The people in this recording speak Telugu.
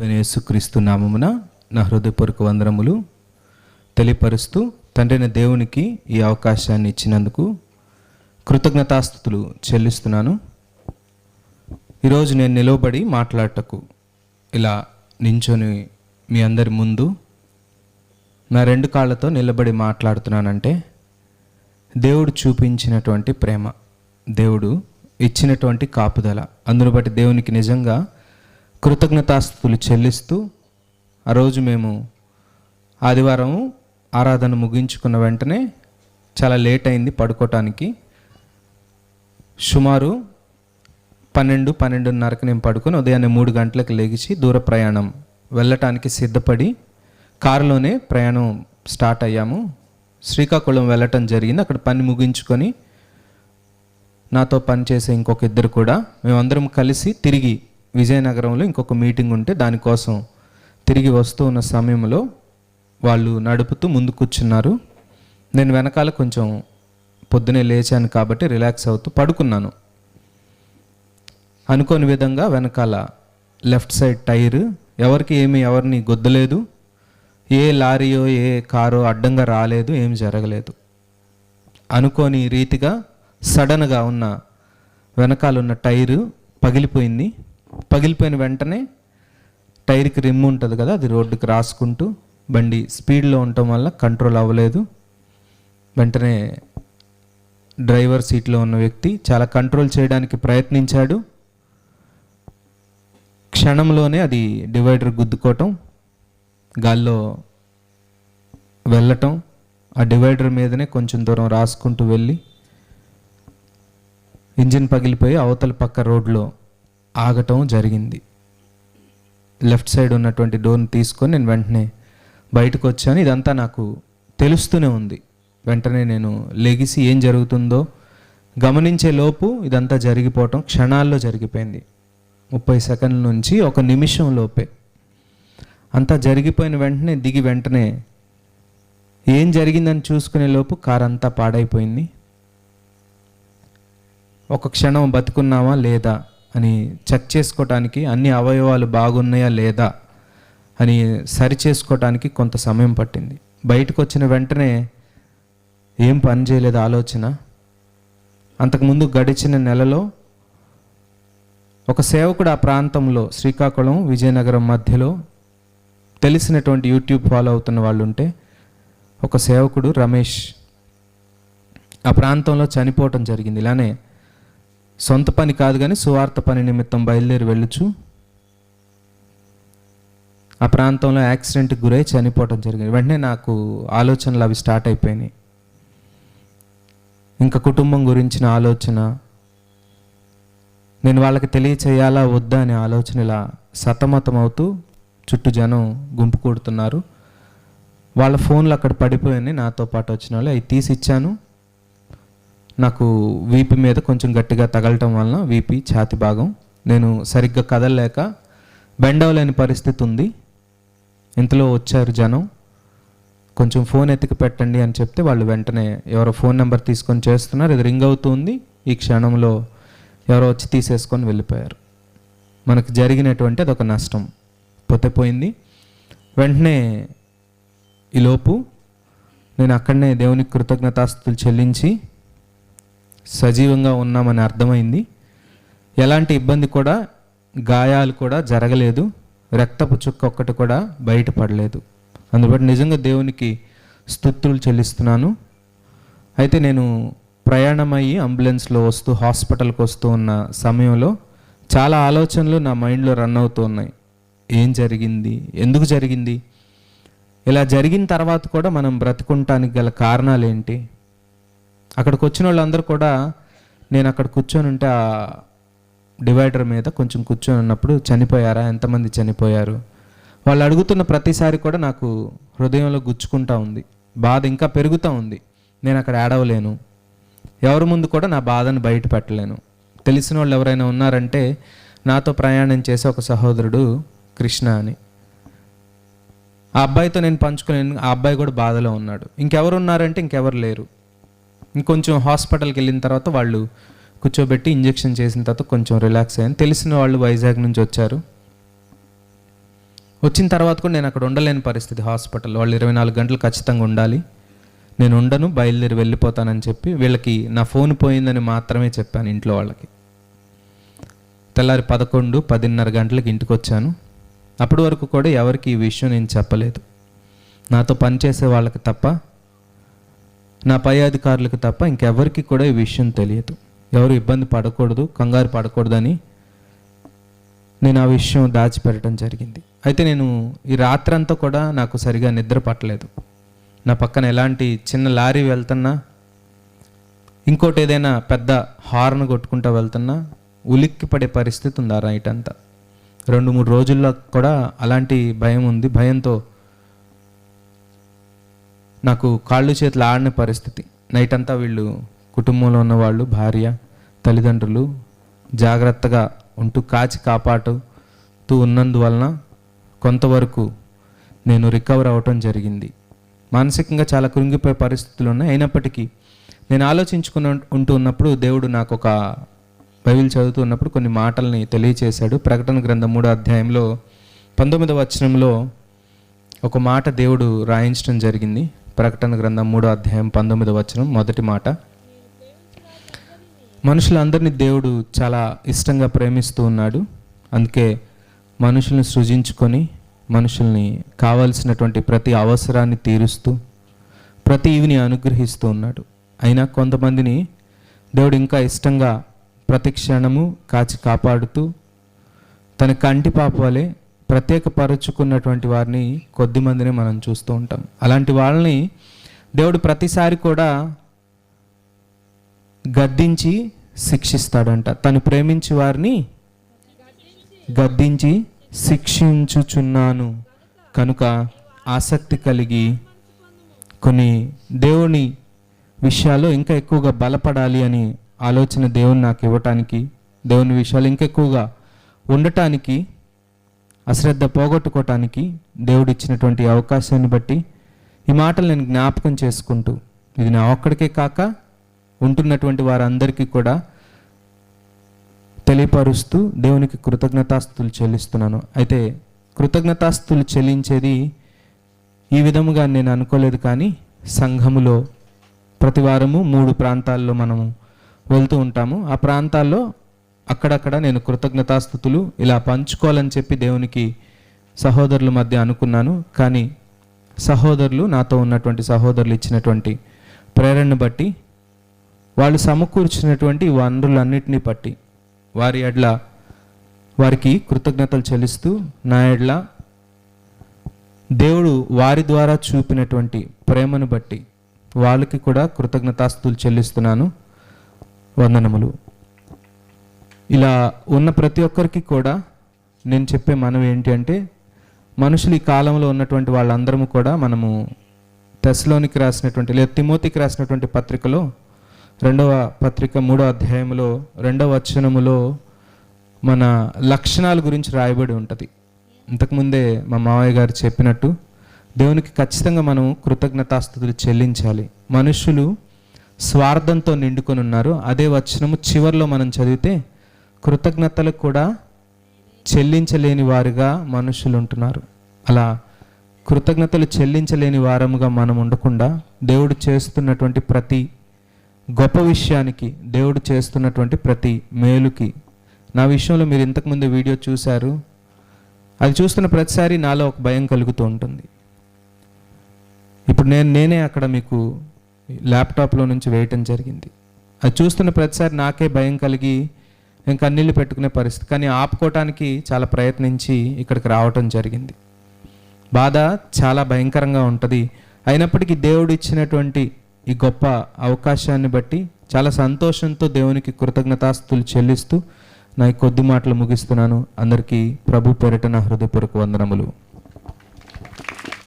ప్రభువైన యేసుక్రీస్తు నామమున నా హృదయపూర్వక వందరములు తెలియపరుస్తూ తండ్రిన దేవునికి ఈ అవకాశాన్ని ఇచ్చినందుకు కృతజ్ఞతాస్థుతులు చెల్లిస్తున్నాను. ఈరోజు నేను నిలవబడి మాట్లాడటకు ఇలా నించొని మీ అందరి ముందు నా రెండు కాళ్ళతో నిలబడి మాట్లాడుతున్నానంటే దేవుడు చూపించినటువంటి ప్రేమ దేవుడు ఇచ్చినటువంటి కాపుదల అందును బట్టి దేవునికి నిజంగా కృతజ్ఞతాస్థుతులు చెల్లిస్తూ ఆ రోజు మేము ఆదివారం ఆరాధన ముగించుకున్న వెంటనే చాలా లేట్ అయింది పడుకోవటానికి సుమారు పన్నెండు పన్నెండున్నరకు నేను పడుకొని ఉదయాన్నే మూడు గంటలకు లేచి దూర ప్రయాణం వెళ్ళటానికి సిద్ధపడి కారులోనే ప్రయాణం స్టార్ట్ అయ్యాము. శ్రీకాకుళం వెళ్ళటం జరిగింది. అక్కడ పని ముగించుకొని నాతో పనిచేసే ఇంకొక ఇద్దరు కూడా మేమందరం కలిసి తిరిగి విజయనగరంలో ఇంకొక మీటింగ్ ఉంటే దానికోసం తిరిగి వస్తూ ఉన్న సమయంలో వాళ్ళు నడుపుతూ ముందు కూర్చున్నారు. నేను వెనకాల కొంచెం పొద్దునే లేచాను కాబట్టి రిలాక్స్ అవుతూ పడుకున్నాను. అనుకోని విధంగా వెనకాల లెఫ్ట్ సైడ్ టైర్ ఎవరికి ఏమి ఎవరిని గొద్దలేదు. ఏ లారీయో ఏ కారో అడ్డంగా రాలేదు ఏమి జరగలేదు. అనుకోని రీతిగా సడన్గా ఉన్న వెనకాల ఉన్న టైరు పగిలిపోయింది. పగిలిపోయిన వెంటనే టైర్కి రిమ్ ఉంటుంది కదా అది రోడ్డుకి రాసుకుంటూ బండి స్పీడ్లో ఉండటం వల్ల కంట్రోల్ అవ్వలేదు. వెంటనే డ్రైవర్ సీట్లో ఉన్న వ్యక్తి చాలా కంట్రోల్ చేయడానికి ప్రయత్నించాడు. క్షణంలోనే అది డివైడర్ గుద్దుకోవటం గాల్లో వెళ్ళటం ఆ డివైడర్ మీదనే కొంచెం దూరం రాసుకుంటూ వెళ్ళి ఇంజిన్ పగిలిపోయి అవతల పక్క రోడ్లో ఆగటం జరిగింది. లెఫ్ట్ సైడ్ ఉన్నటువంటి డోర్ని తీసుకొని నేను వెంటనే బయటకు వచ్చాను. ఇదంతా నాకు తెలుస్తూనే ఉంది. వెంటనే నేను లెగిసి ఏం జరుగుతుందో గమనించే లోపు ఇదంతా జరిగిపోవటం క్షణాల్లో జరిగిపోయింది. ముప్పై సెకండ్ల నుంచి ఒక నిమిషం లోపే. అంతా జరిగిపోయిన వెంటనే దిగి వెంటనే ఏం జరిగిందని చూసుకునే లోపు కార్ అంతా పాడైపోయింది. ఒక క్షణం బతుకున్నామా లేదా? అని చెక్ చేసుకోవటానికి అన్ని అవయవాలు బాగున్నాయా లేదా అని సరి చేసుకోవటానికి కొంత సమయం పట్టింది. బయటకు వచ్చిన వెంటనే ఏం పని చేయలేదు ఆలోచన. అంతకుముందు గడిచిన నెలలో ఒక సేవకుడు ఆ ప్రాంతంలో శ్రీకాకుళం విజయనగరం మధ్యలో తెలిసినటువంటి యూట్యూబ్ ఫాలో అవుతున్న వాళ్ళు ఉంటే ఒక సేవకుడు రమేష్ ఆ ప్రాంతంలో చనిపోవటం జరిగింది. ఇలానే సొంత పని కాదు కానీ సువార్త పని నిమిత్తం బయలుదేరి వెళ్ళుచు ఆ ప్రాంతంలో యాక్సిడెంట్కి గురై చనిపోవటం జరిగింది. వెంటనే నాకు ఆలోచనలు అవి స్టార్ట్ అయిపోయినాయి. ఇంకా కుటుంబం గురించిన ఆలోచన నేను వాళ్ళకి తెలియచేయాలా వద్దా అనే ఆలోచన ఇలా సతమతం అవుతూ చుట్టూ జనం గుంపు కూడుతున్నారు. వాళ్ళ ఫోన్లు అక్కడ పడిపోయాయి నాతో పాటు వచ్చిన వాళ్ళు అవి తీసి ఇచ్చాను నాకు వీపి మీద కొంచెం గట్టిగా తగలటం వలన వీపి ఛాతి భాగం. నేను సరిగ్గా కదలలేక బెండవలేని పరిస్థితి ఉంది. ఇంతలో వచ్చారు జనం. కొంచెం ఫోన్ ఎత్తికి పెట్టండి అని చెప్తే వాళ్ళు వెంటనే ఎవరో ఫోన్ నెంబర్ తీసుకొని చేస్తున్నారు. ఇది రింగ్ అవుతుంది. ఈ క్షణంలో ఎవరో వచ్చి తీసేసుకొని వెళ్ళిపోయారు. మనకు జరిగినటువంటి అదొక నష్టం. పోతే పోయింది. వెంటనే ఈలోపు నేను అక్కడనే దేవునికి కృతజ్ఞతాస్తులు చెల్లించి సజీవంగా ఉన్నామని అర్థమైంది. ఎలాంటి ఇబ్బంది కూడా గాయాలు కూడా జరగలేదు. రక్తపు చుక్క ఒక్కటి కూడా బయటపడలేదు. అందుబట్టి నిజంగా దేవునికి స్తుతులు చెల్లిస్తున్నాను. అయితే నేను ప్రయాణం అయ్యి అంబులెన్స్లో వస్తూ హాస్పిటల్కి వస్తూ ఉన్న సమయంలో చాలా ఆలోచనలు నా మైండ్లో రన్ అవుతూ ఉన్నాయి. ఏం జరిగింది? ఎందుకు జరిగింది? ఇలా జరిగిన తర్వాత కూడా మనం బ్రతుకుంటానికి గల కారణాలు ఏంటి? అక్కడికి వచ్చిన వాళ్ళందరూ కూడా నేను అక్కడ కూర్చొని ఉంటే ఆ డివైడర్ మీద కొంచెం కూర్చొని ఉన్నప్పుడు చనిపోయారా? ఎంతమంది చనిపోయారు? వాళ్ళు అడుగుతున్న ప్రతిసారి కూడా నాకు హృదయంలో గుచ్చుకుంటా ఉంది. బాధ ఇంకా పెరుగుతూ ఉంది. నేను అక్కడ ఏడవలేను ఎవరి ముందు కూడా నా బాధను బయట పెట్టలేను. తెలిసిన వాళ్ళు ఎవరైనా ఉన్నారంటే నాతో ప్రయాణం చేసే ఒక సహోదరుడు కృష్ణ అని. ఆ అబ్బాయితో నేను పంచుకునే ఆ అబ్బాయి కూడా బాధలో ఉన్నాడు. ఇంకెవరు ఉన్నారంటే ఇంకెవరు లేరు. ఇంకొంచెం హాస్పిటల్కి వెళ్ళిన తర్వాత వాళ్ళు కూర్చోబెట్టి ఇంజెక్షన్ చేసిన తర్వాత కొంచెం రిలాక్స్ అయ్యాను. తెలిసిన వాళ్ళు వైజాగ్ నుంచి వచ్చారు. వచ్చిన తర్వాత కూడా నేను అక్కడ ఉండలేని పరిస్థితి హాస్పిటల్ వాళ్ళు ఇరవై నాలుగు గంటలు ఖచ్చితంగా ఉండాలి. నేను ఉండను బయలుదేరి వెళ్ళిపోతానని చెప్పి వీళ్ళకి నా ఫోన్ పోయిందని మాత్రమే చెప్పాను ఇంట్లో వాళ్ళకి. తెల్లారి పదకొండు పదిన్నర గంటలకు ఇంటికి వచ్చాను. అప్పటి వరకు కూడా ఎవరికి ఈ విషయం నేను చెప్పలేదు. నాతో పనిచేసే వాళ్ళకి తప్ప నా పై అధికారులకు తప్ప ఇంకెవరికి కూడా ఈ విషయం తెలియదు. ఎవరు ఇబ్బంది పడకూడదు కంగారు పడకూడదని నేను ఆ విషయం దాచిపెట్టడం జరిగింది. అయితే నేను ఈ రాత్రంతా కూడా నాకు సరిగా నిద్ర పట్టలేదు. నా పక్కన ఎలాంటి చిన్న లారీ వెళ్తున్నా ఇంకోటి ఏదైనా పెద్ద హార్న్ కొట్టుకుంటూ వెళ్తున్నా ఉలిక్కి పడే పరిస్థితి ఉంది ఆ నైట్ అంతా. రెండు మూడు రోజుల్లో కూడా అలాంటి భయం ఉంది. భయంతో నాకు కాళ్ళు చేతులు ఆడిన పరిస్థితి. నైట్ అంతా వీళ్ళు కుటుంబంలో ఉన్న వాళ్ళు భార్య తల్లిదండ్రులు జాగ్రత్తగా ఉంటూ కాచి కాపాడుతూ ఉన్నందువలన కొంతవరకు నేను రికవర్ అవ్వటం జరిగింది. మానసికంగా చాలా కృంగిపోయే పరిస్థితులు ఉన్నాయి. అయినప్పటికీ నేను ఆలోచించుకున్న ఉంటూ ఉన్నప్పుడు దేవుడు నాకు ఒక బైబిల్ చదువుతూ ఉన్నప్పుడు కొన్ని మాటల్ని తెలియచేశాడు. ప్రకటన గ్రంథం మూడో అధ్యాయంలో పంతొమ్మిదవ వచనంలో ఒక మాట దేవుడు రాయించడం జరిగింది. ప్రకటన గ్రంథం మూడో అధ్యాయం పంతొమ్మిది వచనం మొదటి మాట. మనుషులందరినీ దేవుడు చాలా ఇష్టంగా ప్రేమిస్తూ ఉన్నాడు. అందుకే మనుషుల్ని సృజించుకొని మనుషుల్ని కావలసినటువంటి ప్రతి అవసరాన్ని తీరుస్తూ ప్రతి ఇవిని అనుగ్రహిస్తూ ఉన్నాడు. అయినా కొంతమందిని దేవుడు ఇంకా ఇష్టంగా ప్రతి క్షణము కాచి కాపాడుతూ తన కంటి పాప వలె ప్రత్యేకపరుచుకున్నటువంటి వారిని కొద్ది మందిని మనం చూస్తూ ఉంటాం. అలాంటి వాళ్ళని దేవుడు ప్రతిసారి కూడా గద్దించి శిక్షిస్తాడంట. తను ప్రేమించి వారిని గద్దించి శిక్షించుచున్నాను. కనుక ఆసక్తి కలిగి కొన్ని దేవుని విషయాలు ఇంకా ఎక్కువగా బలపడాలి అని ఆలోచన దేవుని నాకు ఇవ్వటానికి దేవుని విషయాలు ఇంకా ఎక్కువగా ఉండటానికి అశ్రద్ధ పోగొట్టుకోవటానికి దేవుడు ఇచ్చినటువంటి అవకాశాన్ని బట్టి ఈ మాటలు నేను జ్ఞాపకం చేసుకుంటూ ఇది నా ఒక్కడికే కాక ఉంటున్నటువంటి వారందరికీ కూడా తెలియపరుస్తూ దేవునికి కృతజ్ఞతాస్తులు చెల్లిస్తున్నాను. అయితే కృతజ్ఞతాస్తులు చెల్లించేది ఈ విధముగా నేను అనుకోలేదు కానీ సంఘములో ప్రతి వారము మూడు ప్రాంతాల్లో మనము వెళ్తూ ఉంటాము. ఆ ప్రాంతాల్లో అక్కడక్కడ నేను కృతజ్ఞతాస్థుతులు ఇలా పంచుకోవాలని చెప్పి దేవునికి సహోదరుల మధ్య అనుకున్నాను. కానీ సహోదరులు నాతో ఉన్నటువంటి సహోదరులు ఇచ్చినటువంటి ప్రేరణను బట్టి వాళ్ళు సమకూర్చినటువంటి వనరులన్నింటినీ బట్టి వారి ఎడ్ల వారికి కృతజ్ఞతలు చెల్లిస్తూ నా ఎడ్ల దేవుడు వారి ద్వారా చూపినటువంటి ప్రేమను బట్టి వాళ్ళకి కూడా కృతజ్ఞతాస్తులు చెల్లిస్తున్నాను. వందనములు. ఇలా ఉన్న ప్రతి ఒక్కరికి కూడా నేను చెప్పే మనం ఏంటి అంటే మనుషులు ఈ కాలంలో ఉన్నటువంటి వాళ్ళందరము కూడా మనము తెస్లోనికి రాసినటువంటి లేదా తిమోతికి రాసినటువంటి పత్రికలో రెండవ పత్రిక మూడో అధ్యాయంలో రెండవ వచనములో మన లక్షణాల గురించి రాయబడి ఉంటుంది. ఇంతకుముందే మా మావయ్య గారు చెప్పినట్టు దేవునికి ఖచ్చితంగా మనం కృతజ్ఞతాస్థుతులు చెల్లించాలి. మనుషులు స్వార్థంతో నిండుకొని ఉన్నారు. అదే వచనము చివరిలో మనం చదివితే కృతజ్ఞతలు కూడా చెల్లించలేని వారుగా మనుషులు ఉంటున్నారు అలా కృతజ్ఞతలు చెల్లించలేని వారముగా మనం ఉండకుండా దేవుడు చేస్తున్నటువంటి ప్రతి గొప్ప విషయానికి దేవుడు చేస్తున్నటువంటి ప్రతి మేలుకి. నా విషయంలో మీరు ఇంతకుముందు వీడియో చూశారు. అది చూస్తున్న ప్రతిసారి నాలో ఒక భయం కలుగుతూ ఉంటుంది. ఇప్పుడు నేను నేనే అక్కడ మీకు ల్యాప్టాప్లో నుంచి వేయటం జరిగింది. అది చూస్తున్న ప్రతిసారి నాకే భయం కలిగి నేను కన్నీళ్ళు పెట్టుకునే పరిస్థితి. కానీ ఆపుకోవటానికి చాలా ప్రయత్నించి ఇక్కడికి రావటం జరిగింది. బాధ చాలా భయంకరంగా ఉంటుంది. అయినప్పటికీ దేవుడు ఇచ్చినటువంటి ఈ గొప్ప అవకాశాన్ని బట్టి చాలా సంతోషంతో దేవునికి కృతజ్ఞతాస్తులు చెల్లిస్తూ నా ఈ కొద్ది మాటలు ముగిస్తున్నాను. అందరికీ ప్రభు పేరిట నా హృదయపూర్వక వందనములు.